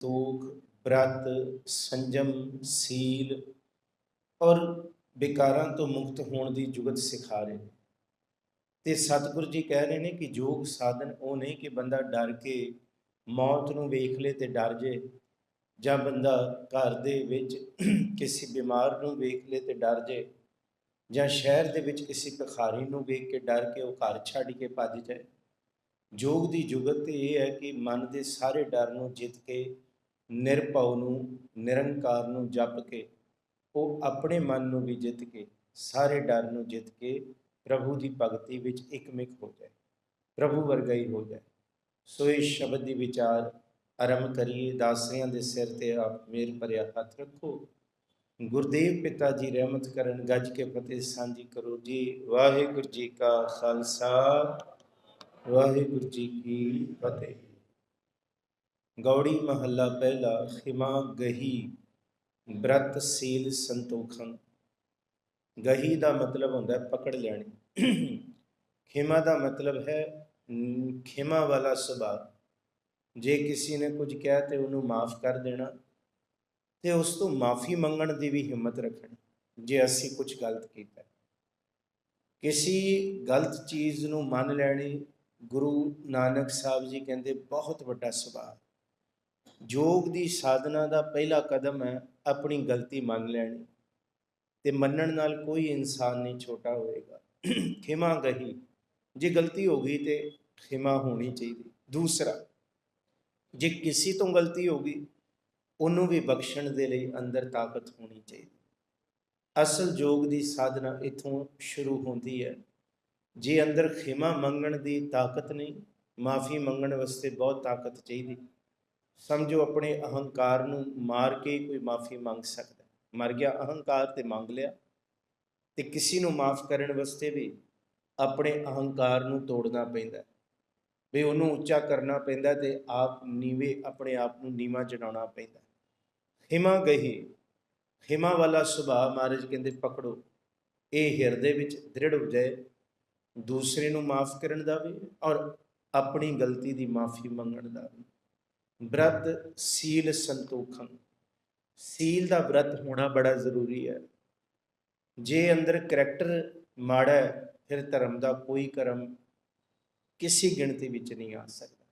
ਸੰਤੋਖ ਬ੍ਰਤ, ਸੰਜਮ, ਸੀਲ ਔਰ ਵਿਕਾਰਾਂ ਤੋਂ ਮੁਕਤ ਹੋਣ ਦੀ ਜੁਗਤ ਸਿਖਾ ਰਹੇ ਨੇ। ਤੇ ਸਤਿਗੁਰੂ ਜੀ ਕਹਿ ਰਹੇ ਨੇ ਕਿ ਯੋਗ ਸਾਧਨ ਉਹ ਨਹੀਂ ਕਿ ਬੰਦਾ ਡਰ ਕੇ ਮੌਤ ਨੂੰ ਵੇਖ ਲੇ ਤੇ ਡਰ ਜੇ ਜਾਂ ਬੰਦਾ ਘਰ ਦੇ ਵਿੱਚ ਕਿਸੇ ਬਿਮਾਰ ਨੂੰ ਵੇਖ ਲੇ ਤੇ ਡਰ ਜੇ ਜਾਂ ਸ਼ਹਿਰ ਦੇ ਵਿੱਚ ਕਿਸੇ ਭਿਖਾਰੀ ਨੂੰ ਵੇਖ ਕੇ ਡਰ ਕੇ ਉਹ ਘਰ ਛੱਡ ਕੇ ਭੱਜ ਜਾਏ। ਯੋਗ ਦੀ ਜੁਗਤ ਇਹ ਹੈ ਕਿ ਮਨ ਦੇ ਸਾਰੇ ਡਰ ਨੂੰ ਜਿੱਤ ਕੇ ਨਿਰਭਉ ਨੂੰ, ਨਿਰੰਕਾਰ ਨੂੰ ਜਪ ਕੇ, ਉਹ ਆਪਣੇ ਮਨ ਨੂੰ ਵੀ ਜਿੱਤ ਕੇ, ਸਾਰੇ ਡਰ ਨੂੰ ਜਿੱਤ ਕੇ ਪ੍ਰਭੂ ਦੀ ਭਗਤੀ ਵਿੱਚ ਇਕਮਿਕ ਹੋ ਜਾਏ, ਪ੍ਰਭੂ ਵਰਗਾ ਹੀ ਹੋ ਜਾਏ। ਸੋ ਇਹ ਸ਼ਬਦ ਦੀ ਵਿਚਾਰ ਆਰੰਭ ਕਰੀਏ, ਦਾਸਿਆਂ ਦੇ ਸਿਰ ਤੇ ਆਪ ਮੇਰ ਭਰਿਆ ਹੱਥ ਰੱਖੋ। ਗੁਰਦੇਵ ਪਿਤਾ ਜੀ ਰਹਿਮਤ ਕਰਨ, ਗੱਜ ਕੇ ਫਤਿਹ ਸਾਂਝੀ ਕਰੋ ਜੀ। ਵਾਹਿਗੁਰੂ ਜੀ ਕਾ ਖਾਲਸਾ, ਵਾਹਿਗੁਰੂ ਜੀ ਕੀ ਫਤਿਹ। ਗੌੜੀ ਮਹੱਲਾ ਪਹਿਲਾ ਖਿਮਾ ਗਹੀ, ਬ੍ਰਤ ਸੀਲ ਸੰਤੋਖੰ। ਗਹੀ ਦਾ ਮਤਲਬ ਹੁੰਦਾ ਹੈ ਪਕੜ ਲੈਣੀ। ਖਿਮਾ ਦਾ ਮਤਲਬ ਹੈ, ਖਿਮਾ ਵਾਲਾ ਸੁਭਾਅ। ਜੇ ਕਿਸੇ ਨੇ ਕੁਝ ਕਿਹਾ ਤੇ ਉਹਨੂੰ ਮਾਫ ਕਰ ਦੇਣਾ ਤੇ ਉਸ ਤੋਂ ਮਾਫੀ ਮੰਗਣ ਦੀ ਵੀ ਹਿੰਮਤ ਰੱਖਣੀ, ਜੇ ਅਸੀਂ ਕੁਝ ਗਲਤ ਕੀਤਾ। ਕਿਸੇ ਗਲਤ ਚੀਜ਼ ਨੂੰ ਮੰਨ ਲੈਣੀ, ਗੁਰੂ ਨਾਨਕ ਸਾਹਿਬ ਜੀ ਕਹਿੰਦੇ ਬਹੁਤ ਵੱਡਾ ਸੁਭਾਅ। ਯੋਗ ਦੀ ਸਾਧਨਾ ਦਾ ਪਹਿਲਾ ਕਦਮ ਹੈ ਆਪਣੀ ਗਲਤੀ ਮੰਨ ਲੈਣੀ ਤੇ ਮੰਨਣ ਨਾਲ ਕੋਈ ਇਨਸਾਨ ਨਹੀਂ ਛੋਟਾ ਹੋਏਗਾ। ਖਿਮਾ ਗਹੀ ਜੇ ਗਲਤੀ ਹੋ ਗਈ ਤੇ ਖਿਮਾ ਹੋਣੀ ਚਾਹੀਦੀ। ਦੂਸਰਾ, ਜੇ ਕਿਸੇ ਤੋਂ ਗਲਤੀ ਹੋ ਗਈ, ਉਹਨੂੰ ਵੀ ਬਖਸ਼ਣ ਦੇ ਲਈ ਅੰਦਰ ਤਾਕਤ ਹੋਣੀ ਚਾਹੀਦੀ। ਅਸਲ ਯੋਗ ਦੀ ਸਾਧਨਾ ਇਥੋਂ ਸ਼ੁਰੂ ਹੁੰਦੀ ਹੈ। ਜੇ ਅੰਦਰ ਖਿਮਾ ਮੰਗਣ ਦੀ ਤਾਕਤ ਨਹੀਂ, ਮਾਫੀ ਮੰਗਣ ਵਾਸਤੇ ਬਹੁਤ ਤਾਕਤ ਚਾਹੀਦੀ। ਸਮਝੋ ਆਪਣੇ ਅਹੰਕਾਰ ਨੂੰ ਮਾਰ ਕੇ ਕੋਈ ਮਾਫੀ ਮੰਗ ਸਕਦਾ ਮਰ ਗਿਆ, ਅਹੰਕਾਰ ਤੇ ਮੰਗ ਲਿਆ। ਤੇ ਕਿਸੇ ਨੂੰ ਮਾਫ ਕਰਨ ਵਾਸਤੇ ਵੀ ਆਪਣੇ ਅਹੰਕਾਰ ਨੂੰ ਤੋੜਨਾ ਪੈਂਦਾ ਵੀ ਉਹਨੂੰ ਉੱਚਾ ਕਰਨਾ ਪੈਂਦਾ ਤੇ ਆਪ ਨੀਵੇਂ, ਆਪਣੇ ਆਪ ਨੂੰ ਨੀਵਾਂ ਚੜਾਉਣਾ ਪੈਂਦਾ ਹਿਮਾ ਗਹੀ, ਹਿਮਾ ਵਾਲਾ ਸੁਭਾਅ ਮਹਾਰਾਜ ਕਹਿੰਦੇ, ਪਕੜੋ। ਇਹ ਹਿਰਦੇ ਵਿੱਚ ਦ੍ਰਿੜ ਹੋ ਜਾਏ ਦੂਸਰੇ ਨੂੰ ਮਾਫ ਕਰਨ ਦਾ ਵੀ ਔਰ ਆਪਣੀ ਗਲਤੀ ਦੀ ਮਾਫੀ ਮੰਗਣ ਦਾ ਵੀ। ਵਰਤ ਸੀਲ ਸੰਤੋਖੰ। ਸੀਲ ਦਾ ਵਰਤ ਹੋਣਾ ਬੜਾ ਜ਼ਰੂਰੀ ਹੈ। ਜੇ ਅੰਦਰ ਕਰੈਕਟਰ ਮਾੜਾ ਹੈ, ਫਿਰ ਧਰਮ ਦਾ ਕੋਈ ਕਰਮ ਕਿਸੇ ਗਿਣਤੀ ਵਿੱਚ ਨਹੀਂ ਆ ਸਕਦਾ।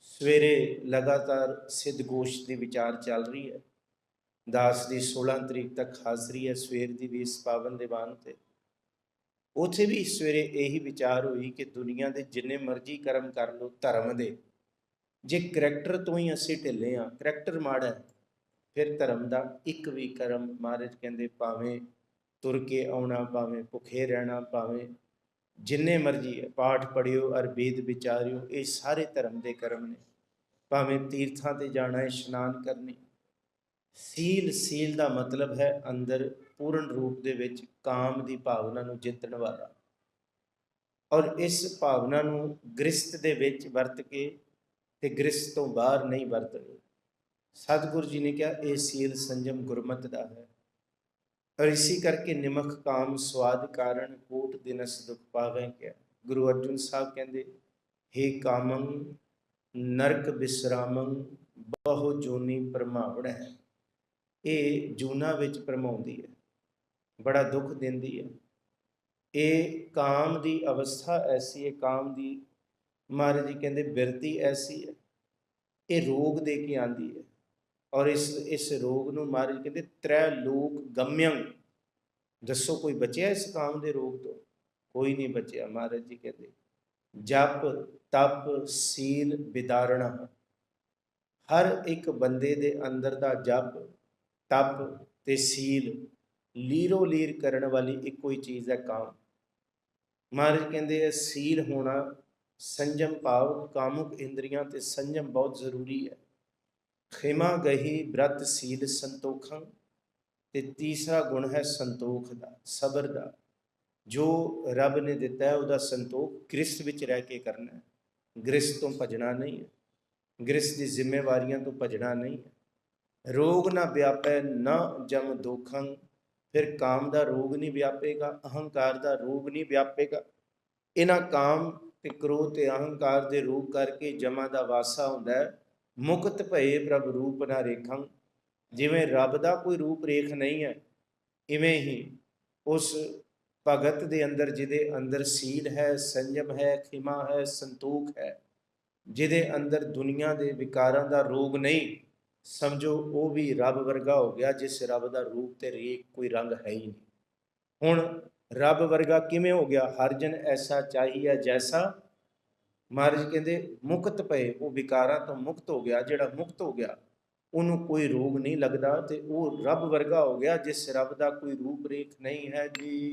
ਸਵੇਰੇ ਲਗਾਤਾਰ ਸਿੱਧ ਗੋਸ਼ ਦੀ ਵਿਚਾਰ ਚੱਲ ਰਹੀ ਹੈ। ਦਾਸ ਦੀ 16 ਤਰੀਕ ਤੱਕ ਹਾਜ਼ਰੀ ਹੈ ਸਵੇਰ ਦੀ ਵੀ ਇਸ ਪਾਵਨ ਦੀਵਾਨ ਤੇ। ਉਥੇ ਵੀ ਸਵੇਰੇ ਇਹੀ ਵਿਚਾਰ ਹੋਈ ਕਿ ਦੁਨੀਆ ਦੇ ਜਿੰਨੇ ਮਰਜ਼ੀ ਕਰਮ ਕਰ ਲੋ ਧਰਮ ਦੇ। ਜੇ ਕਰੈਕਟਰ ਤੋਂ ਹੀ ਅਸੀਂ ਢਿੱਲੇ ਆ ਕਰੈਕਟਰ ਮਾੜਾ ਹੈ, ਫਿਰ ਧਰਮ ਦਾ ਇੱਕ ਵੀ ਕਰਮ ਮਹਾਰਾਜ ਕਹਿੰਦੇ ਭਾਵੇਂ ਤੁਰ ਕੇ ਆਉਣਾ, ਭਾਵੇਂ ਭੁੱਖੇ ਰਹਿਣਾ, ਭਾਵੇਂ ਜਿੰਨੇ ਮਰਜ਼ੀ ਪਾਠ ਪੜਿਓ ਅਰ ਵੇਦ ਵਿਚਾਰਿਓ, ਇਹ ਸਾਰੇ ਧਰਮ ਦੇ ਕਰਮ ਨੇ। ਭਾਵੇਂ ਤੀਰਥਾਂ ਤੇ ਜਾਣਾ ਹੈ, ਇਸ਼ਨਾਨ ਕਰਨੀ। ਸੀਲ ਸੀਲ ਦਾ ਮਤਲਬ ਹੈ ਅੰਦਰ ਪੂਰਨ ਰੂਪ ਦੇ ਵਿੱਚ ਕਾਮ ਦੀ ਭਾਵਨਾ ਨੂੰ ਜਿੱਤਣ ਵਾਲਾ। ਔਰ ਇਸ ਭਾਵਨਾ ਨੂੰ ਗ੍ਰਸਤ ਦੇ ਵਿੱਚ ਵਰਤ ਕੇ ਤੇ ਗ੍ਰਸਤ ਤੋਂ ਬਾਹਰ ਨਹੀਂ ਵਰਤਣੀ। ਸਤਿਗੁਰੂ ਜੀ ਨੇ ਕਿਹਾ, ਇਹ ਸੀਲ ਸੰਜਮ ਗੁਰਮਤ ਦਾ ਹੈ। ਔਰ ਇਸੇ ਕਰਕੇ ਨਿਮਖ ਕਾਮ ਸਵਾਦ ਕਾਰਨ ਕੋਟ ਦਿਨਸ ਦੁਖ ਪਾਵੇਂ ਕਿਆ। ਗੁਰੂ ਅਰਜੁਨ ਸਾਹਿਬ ਕਹਿੰਦੇ हे ਕਾਮੰ, ਨਰਕ ਵਿਸਰਾਮੰ ਬਹੁ ਜੋਨੀ ਪਰਮਾਵੜ। ਹੈ ਇਹ ਜੂਨਾ ਵਿੱਚ ਪਰਮਾਉਂਦੀ ਹੈ, ਬੜਾ ਦੁੱਖ ਦਿੰਦੀ ਹੈ। ਇਹ ਕਾਮ ਦੀ ਅਵਸਥਾ ਐਸੀ ਹੈ, ਕਾਮ ਦੀ ਮਹਾਰਾਜ ਜੀ ਕਹਿੰਦੇ, ਬਿਰਤੀ ਐਸੀ ਹੈ, ਇਹ ਰੋਗ ਦੇ ਕੇ ਆਂਦੀ ਹੈ। ਔਰ ਇਸ ਇਸ ਰੋਗ ਨੂੰ ਮਹਾਰਾਜ ਕਹਿੰਦੇ ਤ੍ਰੈ ਲੋਕ ਗਮਯੰ। ਦੱਸੋ ਕੋਈ ਬਚਿਆ ਇਸ ਕਾਮ ਦੇ ਰੋਗ ਤੋਂ? ਕੋਈ ਨਹੀਂ ਬਚਿਆ, ਮਹਾਰਾਜ ਜੀ ਕਹਿੰਦੇ, ਜਪ, ਤਪ, ਸੀਲ ਵਿਦਾਰਣਾ ਹਰ ਇੱਕ ਬੰਦੇ ਦੇ ਅੰਦਰ ਦਾ ਜਪ, ਤਪ ਤੇ ਸੀਲ, ਲੀਰੋ ਲੀਰ ਕਰਨ ਵਾਲੀ ਇੱਕੋ ਹੀ ਚੀਜ਼ ਹੈ ਕਾਮ। ਮਹਾਰਾਜ ਕਹਿੰਦੇ ਹੈ ਸੀਲ ਹੋਣਾ ਸੰਜਮ ਭਾਵ ਕਾਮੁਕ ਇੰਦਰੀਆਂ ਤੇ ਸੰਜਮ ਬਹੁਤ ਜ਼ਰੂਰੀ ਹੈ। ਖਿਮਾ ਗਹੀ ਬ੍ਰਤ ਸੀਲ ਸੰਤੋਖੰ ਤੇ ਤੀਸਰਾ ਗੁਣ ਹੈ ਸੰਤੋਖ ਦਾ, ਸਬਰ ਦਾ। ਜੋ ਰੱਬ ਨੇ ਦਿੱਤਾ ਹੈ, ਉਹਦਾ ਸੰਤੋਖ ਗ੍ਰਸਤ ਵਿੱਚ ਰਹਿ ਕੇ ਕਰਨਾ ਹੈ। ਗ੍ਰਸਤ ਤੋਂ ਭਜਣਾ ਨਹੀਂ ਹੈ। ਗ੍ਰਸਤ ਦੀ ਜ਼ਿੰਮੇਵਾਰੀਆਂ ਤੋਂ ਭਜਣਾ ਨਹੀਂ ਹੈ। ਰੋਗ ਨਾ ਵਿਆਪੈ, ਨਾ ਜਮ ਦੋਖੰ। ਫਿਰ ਕਾਮ ਦਾ ਰੋਗ ਨਹੀਂ ਵਿਆਪੇਗਾ, ਅਹੰਕਾਰ ਦਾ ਰੋਗ ਨਹੀਂ ਵਿਆਪੇਗਾ। ਇਹਨਾਂ ਕਾਮ ਤੇ ਕ੍ਰੋਧ ਤੇ ਅਹੰਕਾਰ ਦੇ ਰੂਪ ਕਰਕੇ ਜਮਾ ਦਾ ਵਾਸਾ ਹੁੰਦਾ ਹੈ। ਮੁਕਤ ਭਏ ਪ੍ਰਭ ਰੂਪ ਨਾ ਰੇਖੰ। ਜਿਵੇਂ ਰੱਬ ਦਾ ਕੋਈ ਰੂਪ ਰੇਖ ਨਹੀਂ ਹੈ, ਇਵੇਂ ਹੀ ਉਸ ਭਗਤ ਦੇ ਅੰਦਰ ਜਿਹਦੇ ਅੰਦਰ ਸੀਲ ਹੈ, ਸੰਜਮ ਹੈ, ਖਿਮਾ ਹੈ, ਸੰਤੋਖ ਹੈ, ਜਿਹਦੇ ਅੰਦਰ ਦੁਨੀਆ ਦੇ ਵਿਕਾਰਾਂ ਦਾ ਰੋਗ ਨਹੀਂ, ਸਮਝੋ ਉਹ ਵੀ ਰੱਬ ਵਰਗਾ ਹੋ ਗਿਆ ਜਿਸ ਰੱਬ ਦਾ ਰੂਪ ਤੇ ਰੇਖ ਕੋਈ ਰੰਗ ਹੈ ਹੀ ਨਹੀਂ। ਹੁਣ ਰੱਬ ਵਰਗਾ ਕਿਵੇਂ ਹੋ ਗਿਆ? ਹਰ ਜਨ ਐਸਾ ਚਾਹੀਏ ਜੈਸਾ। ਮਹਾਰਾਜ ਕਹਿੰਦੇ, ਮੁਕਤ ਪਏ, ਉਹ ਵਿਕਾਰਾਂ ਤੋਂ ਮੁਕਤ ਹੋ ਗਿਆ, ਜਿਹੜਾ ਮੁਕਤ ਹੋ ਗਿਆ, ਉਹਨੂੰ ਕੋਈ ਰੋਗ ਨਹੀਂ ਲੱਗਦਾ ਤੇ ਉਹ ਰੱਬ ਵਰਗਾ ਹੋ ਗਿਆ, ਜਿਸ ਰੱਬ ਦਾ ਕੋਈ ਰੂਪ ਰੇਖ ਨਹੀਂ ਹੈ ਜੀ।